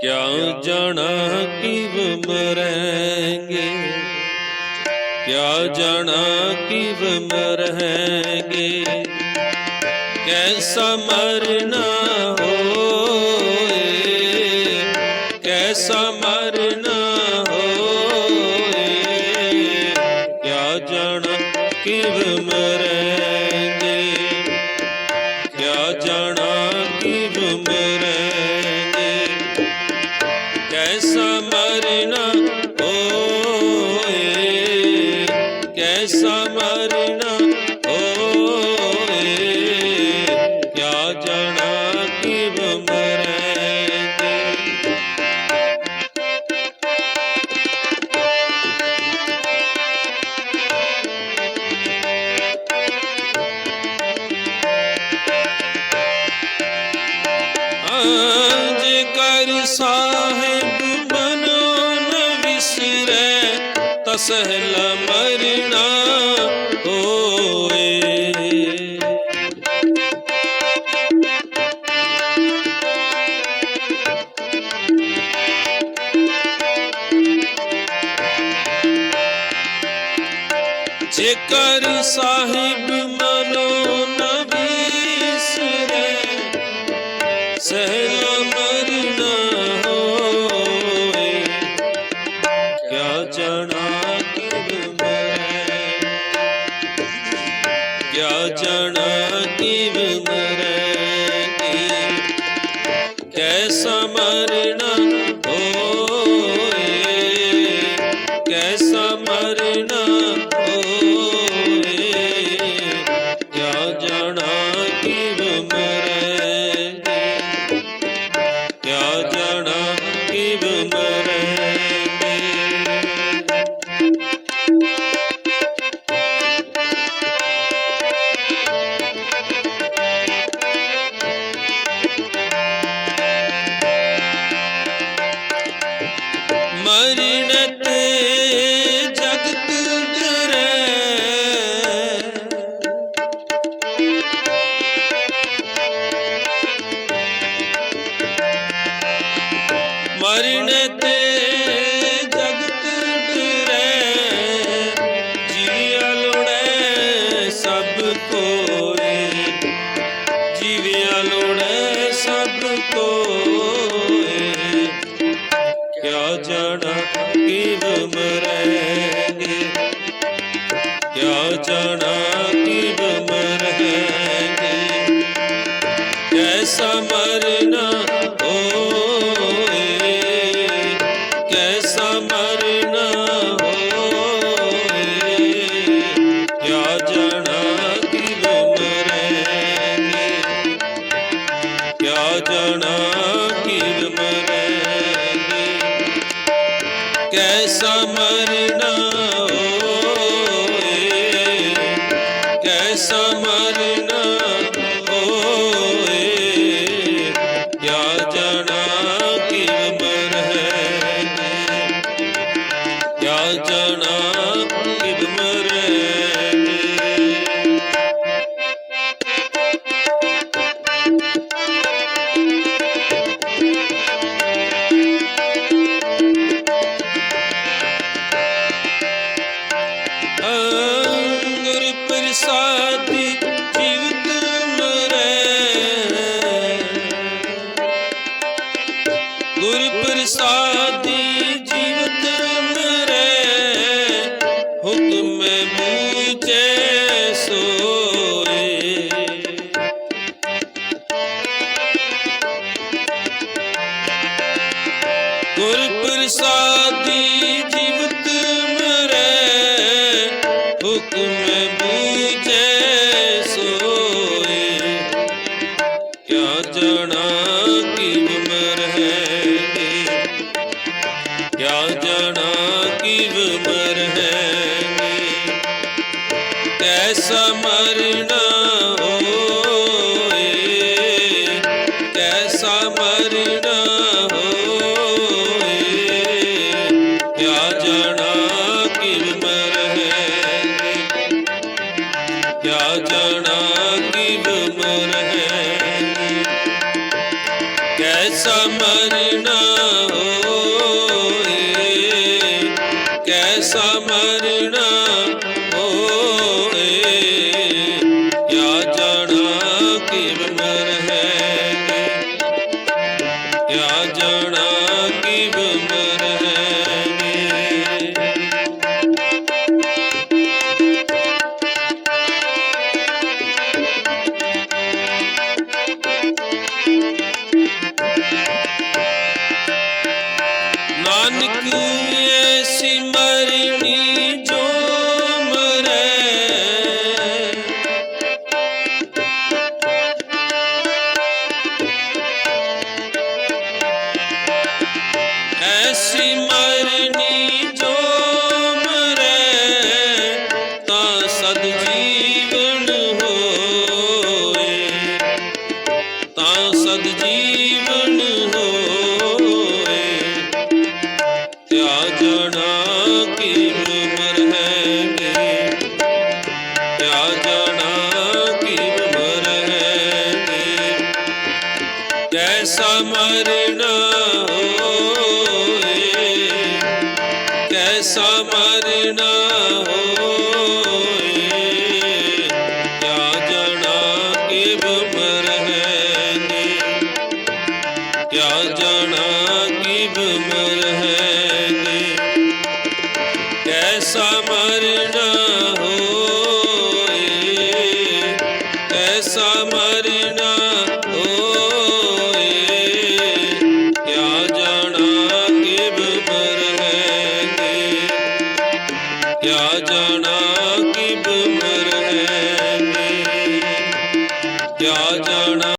ਕਿਆ ਜਾਣਾ ਕਿਵ ਮਰਾਂਗੇ ਕਿਆ ਜਾਣਾ ਕਿਵ ਮਰਾਂਗੇ ਕੈਸਾ ਮਰਨਾ ਹੋਏ? ਕੈਸਾ ਸਹਿਲ ਮਰਨਾ ਹੋਏ ਜੇਕਰ ਸਾਹਿਬ ਕੈਸਾ ਮਰਨਾ? ਕਿਵ ਕਿਆ ਜਾਣਾ, ਕਿਵ ਮਰੈਂਗੇ ਕੈਸਾ ਮਰਨਾ ਹੋਏ। ਕੈਸਾ ਮਰਨਾ ਹੋਏ। ਕਿਆ ਜਾਣਾ, ਕਿਵ ਮਰੈਂਗੇ ਕਿਆ ਜਾਣਾ, ਕਿਵ ਮਰੈਂਗੇ ਕੈਸਾ ਮਰਨਾ? ਬੂਝੈ ਸੋਏ। ਗੁਰ ਪ੍ਰਸਾਦੀ ਜੀਵਤ ਮਰੈ, ਹੁਕਮ ਬੂਝੈ ਸੋਏ। ਕਿਆ ਜਾਣਾ ਮਰ ਹੈ ਕਿਆ ਜਾਣਾ ਕਿਵ ਹੈ ਸਮਰਣ ਹੋਏ ਕੈ ਕਿਆ ਜਣਾ ਕਿਵ ਮਰਹਿ ਕਿਆ ਜਣਾ ਕਿਵ ਮਰਹਿ ਕੈ ਸਮਰਣ ਮਰਣ ਹੋਏ ਕੈਸਾ ਮਰਣ ਹੋਏ ਕਿਆ ਜਣਾ ਕਿਬ ਮਰਹਿ ਨੇ ਕਿਆ ਜਣਾ ਕਿਬ ਮਰਹਿ